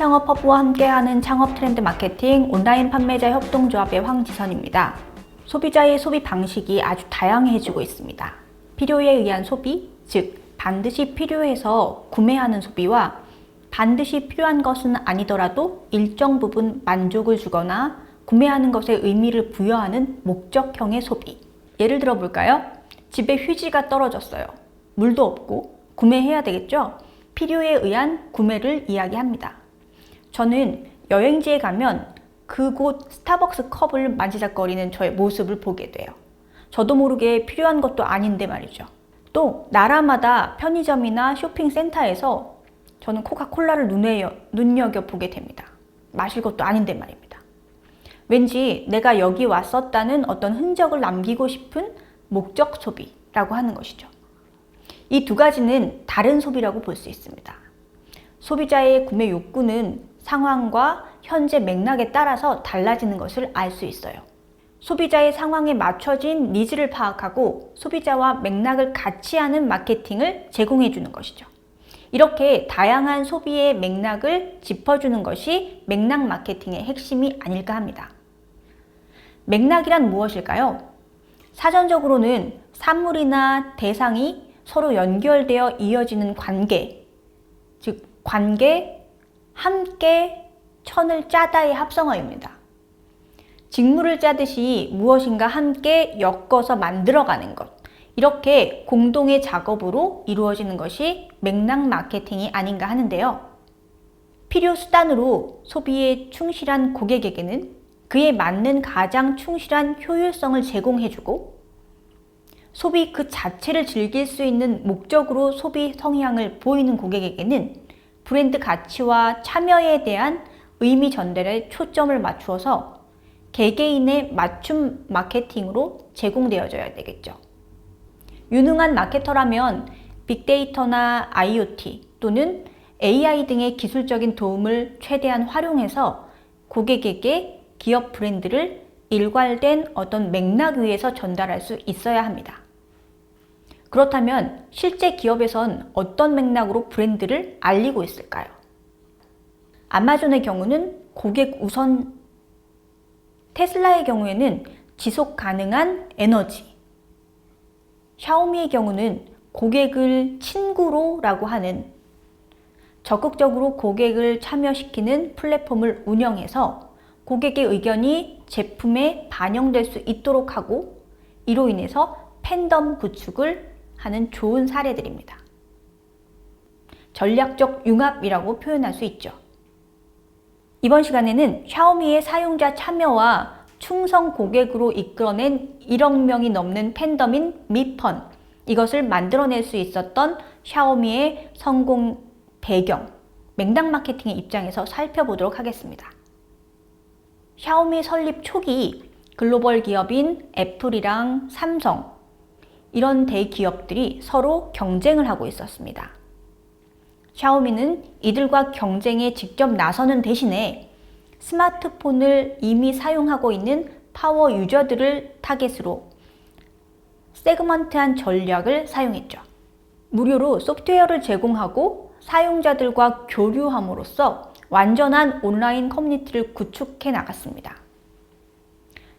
서울 창업 허브와 함께하는 창업 트렌드 마케팅 온라인 판매자 협동조합의 황지선입니다. 소비자의 소비 방식이 아주 다양해지고 있습니다. 필요에 의한 소비, 즉 반드시 필요해서 구매하는 소비와 반드시 필요한 것은 아니더라도 일정 부분 만족을 주거나 구매하는 것에 의미를 부여하는 목적형의 소비. 예를 들어 볼까요? 집에 휴지가 떨어졌어요. 물도 없고 구매해야 되겠죠? 필요에 의한 구매를 이야기합니다. 저는 여행지에 가면 그곳 스타벅스 컵을 만지작거리는 저의 모습을 보게 돼요. 저도 모르게 필요한 것도 아닌데 말이죠. 또 나라마다 편의점이나 쇼핑센터에서 저는 코카콜라를 눈에, 눈여겨 보게 됩니다. 마실 것도 아닌데 말입니다. 왠지 내가 여기 왔었다는 어떤 흔적을 남기고 싶은 목적 소비라고 하는 것이죠. 이 두 가지는 다른 소비라고 볼 수 있습니다. 소비자의 구매 욕구는 상황과 현재 맥락에 따라서 달라지는 것을 알 수 있어요. 소비자의 상황에 맞춰진 니즈를 파악하고 소비자와 맥락을 같이 하는 마케팅을 제공해 주는 것이죠. 이렇게 다양한 소비의 맥락을 짚어주는 것이 맥락 마케팅의 핵심이 아닐까 합니다. 맥락이란 무엇일까요? 사전적으로는 사물이나 대상이 서로 연결되어 이어지는 관계, 즉, 관계, 함께, 천을 짜다의 합성어입니다. 직무를 짜듯이 무엇인가 함께 엮어서 만들어가는 것. 이렇게 공동의 작업으로 이루어지는 것이 맥락 마케팅이 아닌가 하는데요. 필요 수단으로 소비에 충실한 고객에게는 그에 맞는 가장 충실한 효율성을 제공해주고 소비 그 자체를 즐길 수 있는 목적으로 소비 성향을 보이는 고객에게는 브랜드 가치와 참여에 대한 의미 전달에 초점을 맞추어서 개개인의 맞춤 마케팅으로 제공되어져야 되겠죠. 유능한 마케터라면 빅데이터나 IoT 또는 AI 등의 기술적인 도움을 최대한 활용해서 고객에게 기업 브랜드를 일괄된 어떤 맥락 위에서 전달할 수 있어야 합니다. 그렇다면 실제 기업에선 어떤 맥락으로 브랜드를 알리고 있을까요? 아마존의 경우는 고객 우선, 테슬라의 경우에는 지속 가능한 에너지, 샤오미의 경우는 고객을 친구로 라고 하는 적극적으로 고객을 참여시키는 플랫폼을 운영해서 고객의 의견이 제품에 반영될 수 있도록 하고 이로 인해서 팬덤 구축을 하는 좋은 사례들입니다. 전략적 융합이라고 표현할 수 있죠. 이번 시간에는 샤오미의 사용자 참여와 충성 고객으로 이끌어낸 1억 명이 넘는 팬덤인 미펀 이것을 만들어낼 수 있었던 샤오미의 성공 배경 맥락 마케팅의 입장에서 살펴보도록 하겠습니다. 샤오미 설립 초기 글로벌 기업인 애플이랑 삼성 이런 대기업들이 서로 경쟁을 하고 있었습니다. 샤오미는 이들과 경쟁에 직접 나서는 대신에 스마트폰을 이미 사용하고 있는 파워 유저들을 타겟으로 세그먼트한 전략을 사용했죠. 무료로 소프트웨어를 제공하고 사용자들과 교류함으로써 완전한 온라인 커뮤니티를 구축해 나갔습니다.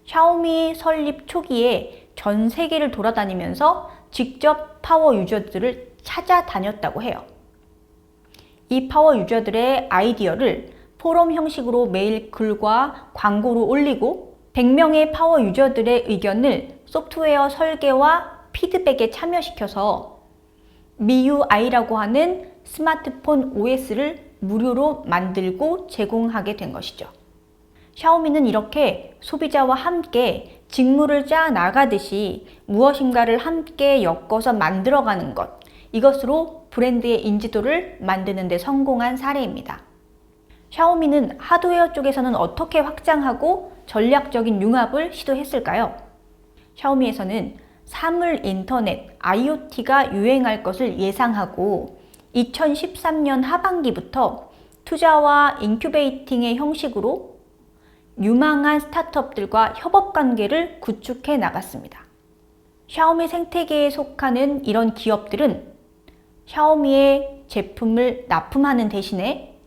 샤오미 설립 초기에 전 세계를 돌아다니면서 직접 파워 유저들을 찾아다녔다고 해요. 이 파워 유저들의 아이디어를 포럼 형식으로 매일 글과 광고로 올리고 100명의 파워 유저들의 의견을 소프트웨어 설계와 피드백에 참여시켜서 MIUI라고 하는 스마트폰 OS를 무료로 만들고 제공하게 된 것이죠. 샤오미는 이렇게 소비자와 함께 직무를 짜 나가듯이 무엇인가를 함께 엮어서 만들어가는 것, 이것으로 브랜드의 인지도를 만드는 데 성공한 사례입니다. 샤오미는 하드웨어 쪽에서는 어떻게 확장하고 전략적인 융합을 시도했을까요? 샤오미에서는 사물 인터넷, IoT가 유행할 것을 예상하고 2013년 하반기부터 투자와 인큐베이팅의 형식으로 유망한 스타트업들과 협업 관계를 구축해 나갔습니다. 샤오미 생태계에 속하는 이런 기업들은 샤오미의 제품을 납품하는 대신에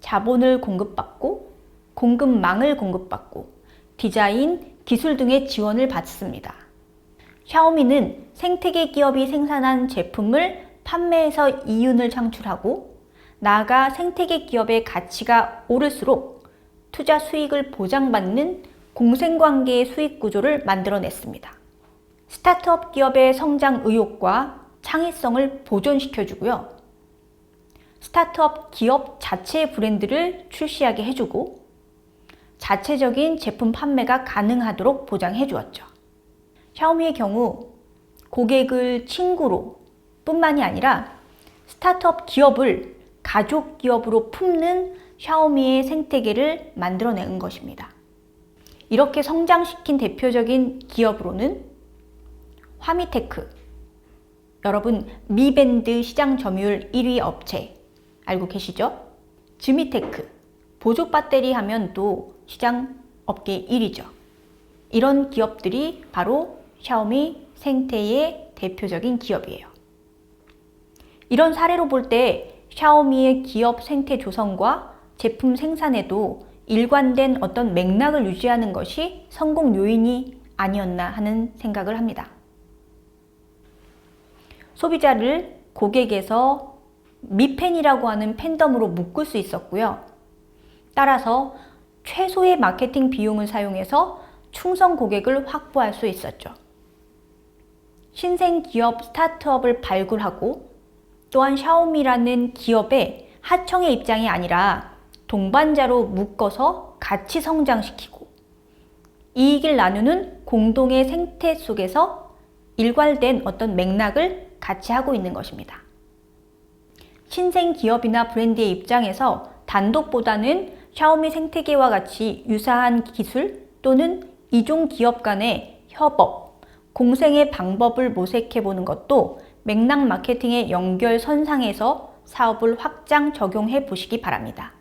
자본을 공급받고 공급망을 공급받고 디자인, 기술 등의 지원을 받습니다. 샤오미는 생태계 기업이 생산한 제품을 판매해서 이윤을 창출하고 나아가 생태계 기업의 가치가 오를수록 투자 수익을 보장받는 공생관계의 수익 구조를 만들어냈습니다. 스타트업 기업의 성장 의욕과 창의성을 보존시켜주고요. 스타트업 기업 자체의 브랜드를 출시하게 해주고 자체적인 제품 판매가 가능하도록 보장해 주었죠. 샤오미의 경우 고객을 친구로 뿐만이 아니라 스타트업 기업을 가족 기업으로 품는 샤오미의 생태계를 만들어낸 것입니다. 이렇게 성장시킨 대표적인 기업으로는 화미테크, 여러분 미밴드 시장 점유율 1위 업체 알고 계시죠? 즈미테크, 보조 배터리 하면 또 시장 업계 1위죠. 이런 기업들이 바로 샤오미 생태의 대표적인 기업이에요. 이런 사례로 볼 때 샤오미의 기업 생태 조성과 제품 생산에도 일관된 어떤 맥락을 유지하는 것이 성공 요인이 아니었나 하는 생각을 합니다. 소비자를 고객에서 미팬이라고 하는 팬덤으로 묶을 수 있었고요. 따라서 최소의 마케팅 비용을 사용해서 충성 고객을 확보할 수 있었죠. 신생 기업 스타트업을 발굴하고 또한 샤오미라는 기업의 하청의 입장이 아니라 동반자로 묶어서 같이 성장시키고 이익을 나누는 공동의 생태 속에서 일괄된 어떤 맥락을 같이 하고 있는 것입니다. 신생 기업이나 브랜드의 입장에서 단독보다는 샤오미 생태계와 같이 유사한 기술 또는 이종 기업 간의 협업, 공생의 방법을 모색해 보는 것도 맥락 마케팅의 연결 선상에서 사업을 확장 적용해 보시기 바랍니다.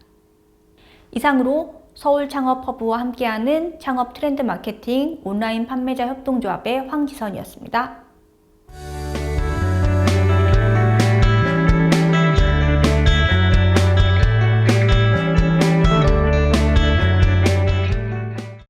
이상으로 서울 창업 허브와 함께하는 창업 트렌드 마케팅 온라인 판매자 협동조합의 황지선이었습니다.